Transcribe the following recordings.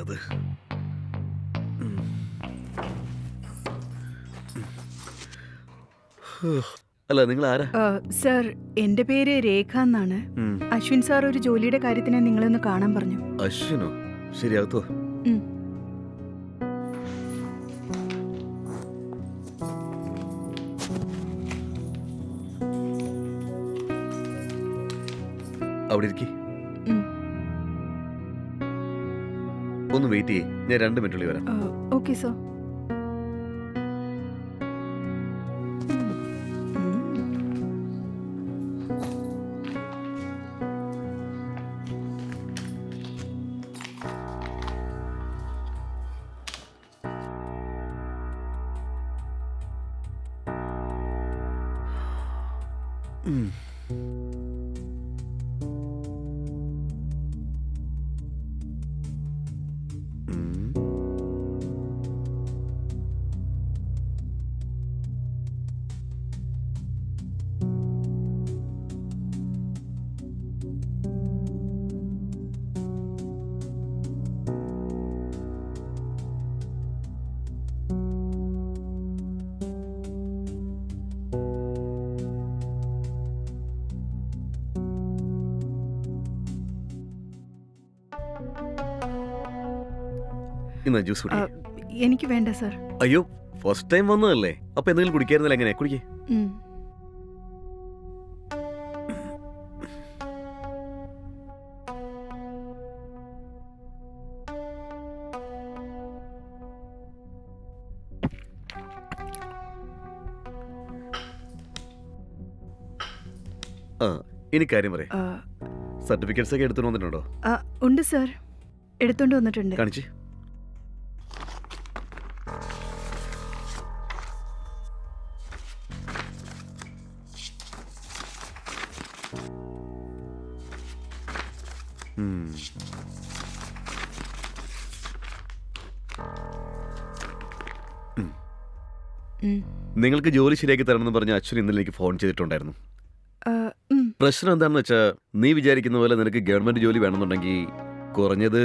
അത്. അല്ല നിങ്ങൾ ആരാ സർ എന്റെ പേര് രേഖ എന്നാണ്. അശ്വിൻ സാർ ഒരു ജോലിയുടെ കാര്യത്തിന് നിങ്ങളെ ഒന്ന് കാണാൻ പറഞ്ഞു. അശ്വിനോ? ശരിയാകത്തോ. അവിടെ ഇരിക്കി. ഒന്ന് വെയിറ്റ് ചെയ്യേ. ഞാൻ രണ്ട് മിനിറ്റുള്ളിൽ വരാം. ഓക്കെ സർ ഇന്നാ ജ്യൂസ് എനിക്ക് വേണ്ട സർ. അയ്യോ ഫസ്റ്റ് ടൈം വന്നതല്ലേ? അപ്പൊ എന്തെങ്കിലും കുടിക്കായിരുന്നില്ല എങ്ങനെ? കുടിക്കേ. ആ ഇനി കാര്യം പറയാം. സർട്ടിഫിക്കറ്റ്സ് ഒക്കെ എടുത്തു വന്നിട്ടുണ്ടോ? ഉണ്ട് സർ. എടുത്തോണ്ട് വന്നിട്ടുണ്ട്. കാണിച്ച്. നിങ്ങൾക്ക് ജോലി ശരിയാക്കി തരണമെന്ന് പറഞ്ഞ അച്ഛൻ ഇന്നലെ എനിക്ക് ഫോൺ ചെയ്തിട്ടുണ്ടായിരുന്നു. പ്രശ്നം എന്താണെന്ന് വെച്ചാൽ നീ വിചാരിക്കുന്ന പോലെ നിനക്ക് ഗവൺമെന്റ് ജോലി വേണമെന്നുണ്ടെങ്കിൽ കുറഞ്ഞത്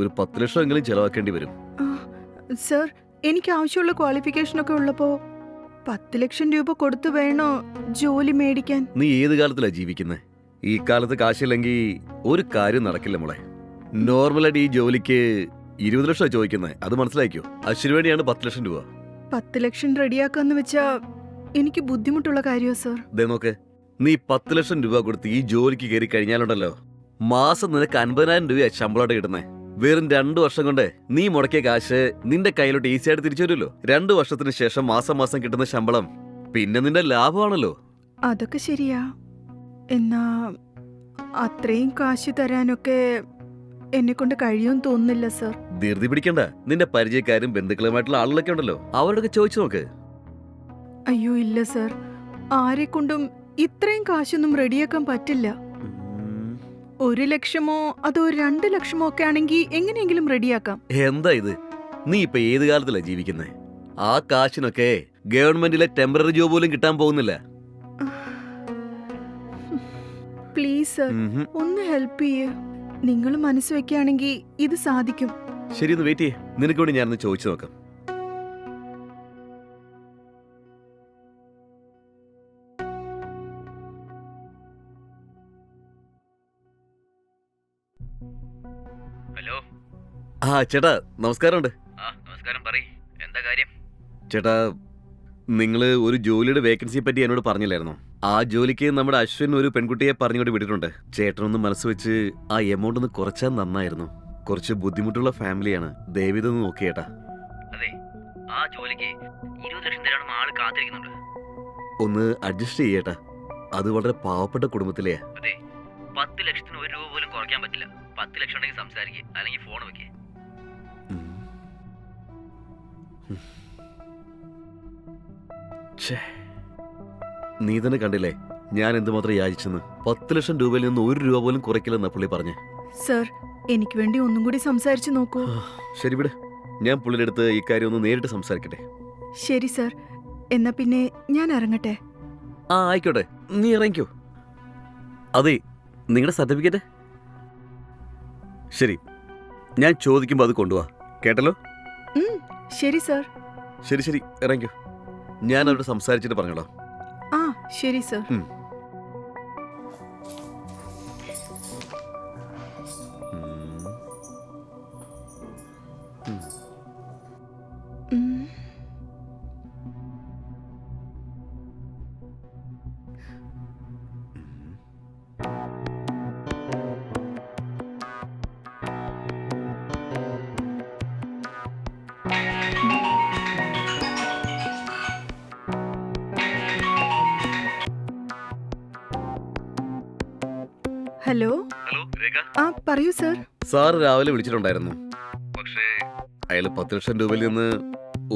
ഒരു പത്ത് ലക്ഷം എങ്കിലും ചെലവാക്കേണ്ടി വരും. സർ എനിക്ക് ആവശ്യമുള്ള ക്വാളിഫിക്കേഷൻ ഒക്കെ ഉള്ളപ്പോ പത്ത് ലക്ഷം രൂപ കൊടുത്തു വേണോ ജോലി മേടിക്കാൻ? നീ ഏത് കാലത്തിലാ ജീവിക്കുന്നത് ഈ കാലത്ത് കാശില്ലെങ്കിൽ ഒരു കാര്യം നടക്കില്ല മോളെ. നോർമലായിട്ട് ഈ ജോലിക്ക് ഇരുപത് ലക്ഷം ചോദിക്കുന്നത് അത് മനസ്സിലാക്കിയോ അശ്വിന് വേണ്ടിയാണ് പത്ത് ലക്ഷം രൂപ. പത്ത് ലക്ഷം റെഡിയാക്കാന്ന് വെച്ചാ എനിക്ക് ബുദ്ധിമുട്ടുള്ള കാര്യമോ സർ. ദേ നോക്ക്. നീ പത്ത് ലക്ഷം രൂപ കൊടുത്ത് ഈ ജോലിക്ക് കയറി കഴിഞ്ഞാലുണ്ടല്ലോ. മാസം നിനക്ക് അൻപതിനായിരം രൂപ ശമ്പളമായിട്ട് കിട്ടുന്നേ. വെറും രണ്ടു വർഷം കൊണ്ട് നീ മുടക്കിയ കാശ് നിന്റെ കയ്യിലോട്ട് ഈസി ആയിട്ട് തിരിച്ചു വരുമല്ലോ. രണ്ടു വർഷത്തിന് ശേഷം മാസം മാസം കിട്ടുന്ന ശമ്പളം പിന്നെ നിന്റെ ലാഭമാണല്ലോ. അതൊക്കെ ശരിയാ. എന്നാ അത്രയും കാശ് തരാനൊക്കെ എന്നെ കൊണ്ട് കഴിയുമെന്ന് തോന്നുന്നില്ല സർ. ധൃതി പിടിക്കണ്ട. നിന്റെ പരിചയക്കാരും ബന്ധുക്കളുമായിട്ടുള്ള ആളുകളൊക്കെ ഉണ്ടല്ലോ. അവരോടൊക്കെ ചോദിച്ചു നോക്ക്. അയ്യോ ഇല്ല സർ. ആരെ കൊണ്ടും ഇത്രയും കാശൊന്നും റെഡിയാക്കാൻ പറ്റില്ല. ഒരു ലക്ഷമോ അതോ രണ്ട് ലക്ഷമോ ഒക്കെ ആണെങ്കിൽ എങ്ങനെയെങ്കിലും റെഡിയാക്കാം. എന്താ ഇത്? നീ ഇപ്പൊ ഏത് കാലത്തിലാ ജീവിക്കുന്നത് ആ കാശിനൊക്കെ ഗവൺമെന്റിലെ ടെമ്പററി ജോബ് പോലും കിട്ടാൻ പോകുന്നില്ല. Please sir. ഒന്ന് ഹെൽപ്പ് ചെയ്യേ. നിങ്ങൾ മനസ്സ് വെക്കുകയാണെങ്കിൽ ഇത് സാധിക്കും. ശരി ഒന്ന് വെയിറ്റ് ചെയ്യേ. നിനക്ക് വേണ്ടി ഞാനൊന്ന് ചോദിച്ചു നോക്കാം. ഹലോ. ആ ചേട്ടാ നമസ്കാരമുണ്ട്. ആ നമസ്കാരം പറയ്. എന്താ കാര്യം? ചേട്ടാ നിങ്ങൾ ഒരു ജോലിയുടെ വേക്കൻസിയെ പറ്റി എന്നോട് പറഞ്ഞില്ലായിരുന്നോ? ആ ജോലിക്ക് നമ്മുടെ അശ്വിൻ ഒരു പെൺകുട്ടിയെ പറഞ്ഞുകൊണ്ട് വിട്ടിട്ടുണ്ട്. ചേട്ടനൊന്ന് മനസ്സ് വെച്ച് ആ എമൗണ്ട് ഒന്ന് കുറച്ചാൽ നന്നായിരുന്നു. കുറച്ച് ബുദ്ധിമുട്ടുള്ള ഫാമിലിയാണ്. ദയവിതൊന്ന് ഒന്ന് നോക്കിയേട്ടാ അതെ ആ ജോലിക്ക് ഇരുപത് ലക്ഷം തരാണെന്ന് ആൾ കാത്തിരിക്കുന്നുണ്ട്. ഒന്ന് അഡ്ജസ്റ്റ് ചെയ്യേട്ടാ അത് വളരെ പാവപ്പെട്ട കുടുംബത്തിലെയാ അതെ പത്ത് ലക്ഷത്തിന് ഒരു രൂപ പോലും കുറയ്ക്കാൻ പറ്റില്ല. പത്ത് ലക്ഷം ഉണ്ടെങ്കിൽ സംസാരിക്കുക അല്ലെങ്കിൽ ഫോൺ വെക്കേ. ഉം. ഉം. ഛേ. നീ തന്നെ കണ്ടില്ലേ ഞാൻ എന്തുമാത്രം യാചിച്ചെന്ന്. പത്ത് ലക്ഷം രൂപയിൽ നിന്ന് ഒരു രൂപ പോലും കുറയ്ക്കില്ലെന്നാ പുള്ളി പറഞ്ഞു. സർ എനിക്ക് വേണ്ടി ഒന്നും കൂടി സംസാരിച്ചു നോക്കൂ. ശരി വിട്. ഞാൻ പുള്ളിയുടെ അടുത്ത് ഇക്കാര്യം ഒന്ന് നേരിട്ട് സംസാരിക്കട്ടെ. ശരി സർ. എന്നാ പിന്നെ ഞാൻ ഇറങ്ങട്ടെ? ആ ആയിക്കോട്ടെ. നീ ഇറങ്ങിക്കോ. അതെ നിങ്ങളുടെ സർട്ടിഫിക്കറ്റ്? ശരി. ഞാൻ ചോദിക്കുമ്പോൾ അത് കൊണ്ടുപോവാ കേട്ടല്ലോ? ശരി സർ. ശരി ശരി. ഇറങ്ങിക്കോ. ഞാൻ അവരോട് സംസാരിച്ചിട്ട് പറഞ്ഞോളാം. ആ ശരി സർ. ഹലോ ഹലോ രേഖ. ആ പറയൂ സർ സാർ രാവിലെ വിളിച്ചിട്ടുണ്ടായിരുന്നു. പക്ഷേ അയാൾ പത്ത് ലക്ഷം രൂപയിൽ നിന്ന്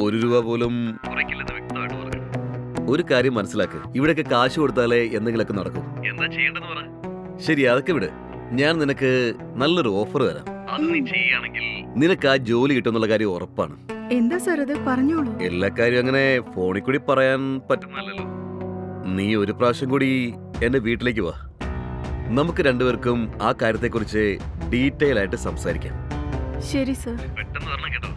ഒരു രൂപ പോലും കുറയ്ക്കില്ലെന്ന് വ്യക്തമായിട്ട് പറഞ്ഞു. ഒരു കാര്യം മനസ്സിലാക്ക്. ഇവിടെയൊക്കെ കാശ് കൊടുത്താലേ എന്തെങ്കിലുമൊക്കെ നടക്കും. എന്താ ചെയ്യേണ്ടതെന്ന് പറ. ശരി അതൊക്കെ വിട്. ഞാൻ നിനക്ക് നല്ലൊരു ഓഫർ തരാം. അത് നീ ചെയ്യുകയാണെങ്കിൽ നിനക്ക് ആ ജോലി കിട്ടുമെന്നുള്ള കാര്യം ഉറപ്പാണ്. എന്താ സർ അത് പറഞ്ഞോളൂ. എല്ലാ കാര്യവും അങ്ങനെ ഫോണിൽ കൂടി പറയാൻ പറ്റുന്നല്ലോ നീ ഒരു പ്രാവശ്യം കൂടി എന്റെ വീട്ടിലേക്ക് വാ. നമുക്ക് രണ്ടുപേർക്കും ആ കാര്യത്തെക്കുറിച്ച് ഡീറ്റെയിൽ ആയിട്ട് സംസാരിക്കാം. ശരി സർ. പെട്ടെന്ന് വരണം കേട്ടോ.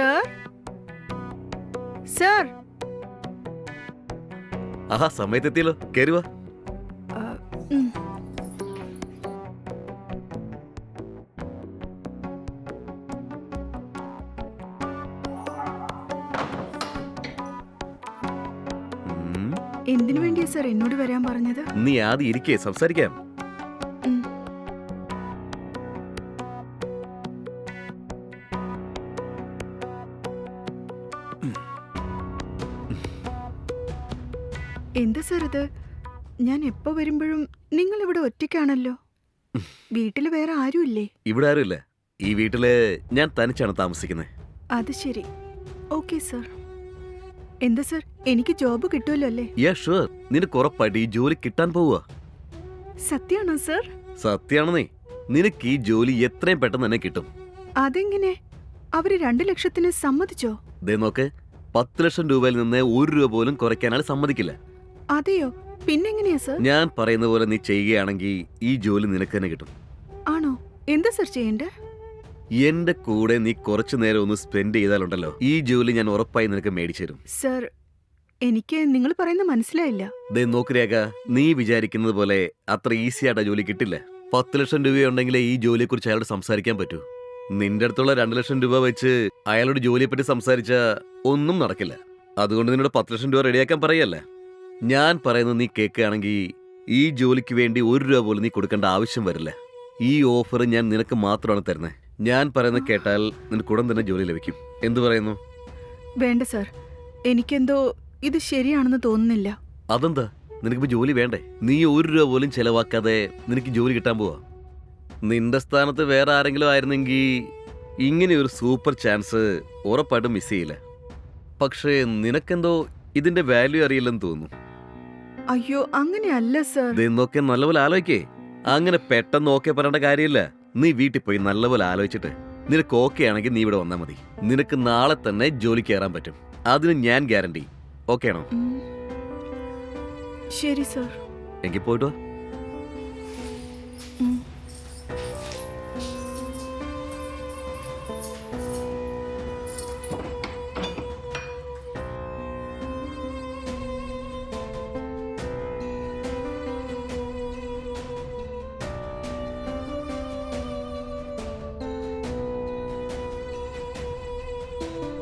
സർ? സർ? ആഹാ സമയത്തെത്തിയല്ലോ. കയറി ഉം. ഉം. എന്തിനു വേണ്ടിയാ സർ എന്നോട് വരാൻ പറഞ്ഞത്? നീ ആദ്യം ഇരിക്കേ സംസാരിക്കാം. എന്താ സർ ഇത്? ഞാൻ എപ്പോ വരുമ്പോഴും നിങ്ങൾ ഇവിടെ ഒറ്റയ്ക്കാണല്ലോ. വീട്ടിൽ വേറെ ആരുമില്ലേ? ഇവിടെ ആരുമില്ല. ഈ വീട്ടിൽ ഞാൻ തനിച്ചാണ് താമസിക്കുന്നത് അത് ശരി. Okay sir. എന്താ സർ എനിക്ക് ജോബ് കിട്ടുമല്ലോ അല്ലേ? യാ ഷുവർ നിനക്ക് ഉറപ്പായിട്ട് ഈ ജോലി കിട്ടാൻ പോവുക. സത്യാണോ സർ? സത്യാണെന്നേ നിനക്ക് ഈ ജോലി എത്രയും പെട്ടെന്ന് തന്നെ കിട്ടും. അതെങ്ങനെ? അവർ രണ്ടു ലക്ഷത്തിന് സമ്മതിച്ചോ? ദേ നോക്ക് പത്ത് ലക്ഷം രൂപയിൽ നിന്ന് ഒരു രൂപ പോലും കുറയ്ക്കാനാണ് സമ്മതിക്കില്ല. അതെയോ? പിന്നെങ്ങനെയാ സർ? ഞാൻ പറയുന്ന പോലെ നീ ചെയ്യുകയാണെങ്കിൽ ഈ ജോലി നിനക്ക് തന്നെ കിട്ടും. ആണോ? എന്താ സർ ചെയ്യണ്ടേ? എന്റെ കൂടെ നീ കുറച്ചു നേരം ഒന്ന് സ്പെൻഡ് ചെയ്താലുണ്ടല്ലോ. ഈ ജോലി ഞാൻ ഉറപ്പായി നിനക്ക് മേടിച്ചു തരും. സർ എനിക്ക് നിങ്ങൾ പറയുന്നത് മനസ്സിലായില്ല. ദേ നോക്ക് രേഖ. നീ വിചാരിക്കുന്നത് പോലെ അത്ര ഈസി ആയിട്ട് ജോലി കിട്ടില്ല. പത്ത് ലക്ഷം രൂപയുണ്ടെങ്കിൽ ഈ ജോലിയെക്കുറിച്ച് അയാളോട് സംസാരിക്കാൻ പറ്റൂ. നിന്റെ അടുത്തുള്ള രണ്ട് ലക്ഷം രൂപ വെച്ച് അയാളോട് ജോലിയെപ്പറ്റി സംസാരിച്ച ഒന്നും നടക്കില്ല. അതുകൊണ്ട് നിന്നോട് പത്ത് ലക്ഷം രൂപ റെഡിയാക്കാൻ പറയല്ല? ഞാൻ പറയുന്നത് നീ കേൾക്കുകയാണെങ്കിൽ ഈ ജോലിക്ക് വേണ്ടി ഒരു രൂപ പോലും നീ കൊടുക്കേണ്ട ആവശ്യം വരില്ല. ഈ ഓഫർ ഞാൻ നിനക്ക് മാത്രമാണ് തരുന്നത്. ഞാൻ പറയുന്നത് കേട്ടാൽ നിനക്ക് ഉടൻ തന്നെ ജോലി ലഭിക്കും. എന്തു പറയുന്നു? വേണ്ട സർ. എനിക്കെന്തോ ഇത് ശരിയാണെന്ന് തോന്നുന്നില്ല. അതെന്താ? നിനക്ക് ജോലി വേണ്ടേ? നീ ഒരു രൂപ പോലും ചെലവാക്കാതെ നിനക്ക് ജോലി കിട്ടാൻ പോവാ? നിന്റെ സ്ഥാനത്ത് വേറെ ആരെങ്കിലും ആയിരുന്നെങ്കിൽ ഇങ്ങനെ ഒരു സൂപ്പർ ചാൻസ് ഉറപ്പായിട്ടും മിസ് ചെയ്യില്ല. പക്ഷേ നിനക്കെന്തോ ഇതിന്റെ വാല്യൂ അറിയില്ലെന്ന് തോന്നുന്നു. അയ്യോ അങ്ങനെയല്ല സർ. ഇതെന്നൊക്കെ നല്ലപോലെ ആലോചിക്കേ. അങ്ങനെ പെട്ടെന്ന് ഓക്കെ പറയേണ്ട കാര്യമില്ല. നീ വീട്ടിൽ പോയി നല്ലപോലെ ആലോചിച്ചിട്ട് നിനക്ക് ഓക്കെ ആണെങ്കിൽ നീ ഇവിടെ വന്നാൽ മതി. നിനക്ക് നാളെ തന്നെ ജോലി കയറാൻ പറ്റും. അതിന് ഞാൻ ഗ്യാരണ്ടി. ഓക്കെ ആണോ? ശരി സർ. എങ്കിൽ പോയിട്ട് വാ.